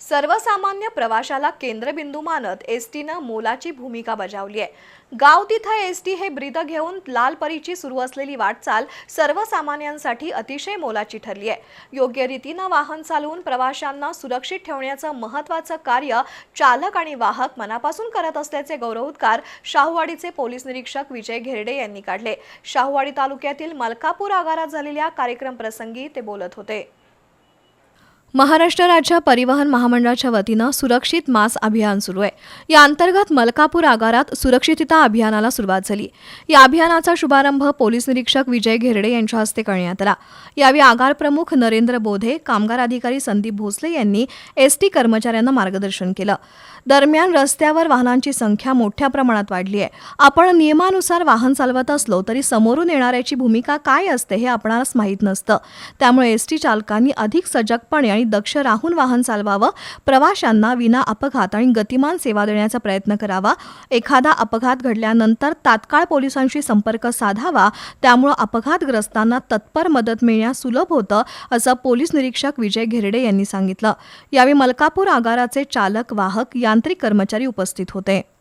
सर्वसामान्य प्रवाशाला केंद्रबिंदू मानत एस टीनं मोलाची भूमिका बजावली आहे. गाव तिथं एस टी हे ब्रीद घेऊन लाल परीची सुरू असलेली वाटचाल सर्वसामान्यांसाठी अतिशय मोलाची ठरली आहे. योग्य रीतीनं वाहन चालवून प्रवाशांना सुरक्षित ठेवण्याचं महत्त्वाचं कार्य चालक आणि वाहक मनापासून करत असल्याचे गौरवोद्गार शाहूवाडीचे पोलीस निरीक्षक विजय घेरडे यांनी काढले. शाहूवाडी तालुक्यातील मलकापूर आगारात झालेल्या कार्यक्रम प्रसंगी ते बोलत होते. महाराष्ट्र राज्य परिवहन महामंडळाच्या वतीनं सुरक्षित मास अभियान सुरू आहे. या अंतर्गत मलकापूर आगारात सुरक्षितता अभियानाला सुरुवात झाली. या अभियानाचा शुभारंभ पोलीस निरीक्षक विजय घेरडे यांच्या हस्ते करण्यात आला. यावेळी आगार प्रमुख नरेंद्र बोधे कामगार अधिकारी संदीप भोसले यांनी एस टी कर्मचाऱ्यांना मार्गदर्शन केलं. दरम्यान रस्त्यावर वाहनांची संख्या मोठ्या प्रमाणात वाढली आहे. आपण नियमानुसार वाहन चालवत असलो तरी समोरून येणाऱ्याची भूमिका काय असते हे आपणास माहीत नसतं. त्यामुळे एस टी चालकांनी अधिक सजगपणे आणि दक्ष राहून वाहन चालवावं प्रवाशांना विना अपघात आणि गतिमान सेवा देण्याचा प्रयत्न करावा. एखादा अपघात घडल्यानंतर तात्काळ पोलिसांशी संपर्क साधावा त्यामुळं अपघातग्रस्तांना तत्पर मदत मिळण्यास सुलभ होतं असं पोलीस निरीक्षक विजय घेरडे यांनी सांगितलं. यावेळी मलकापूर आगाराचे चालक वाहक यांत्रिक कर्मचारी उपस्थित होते.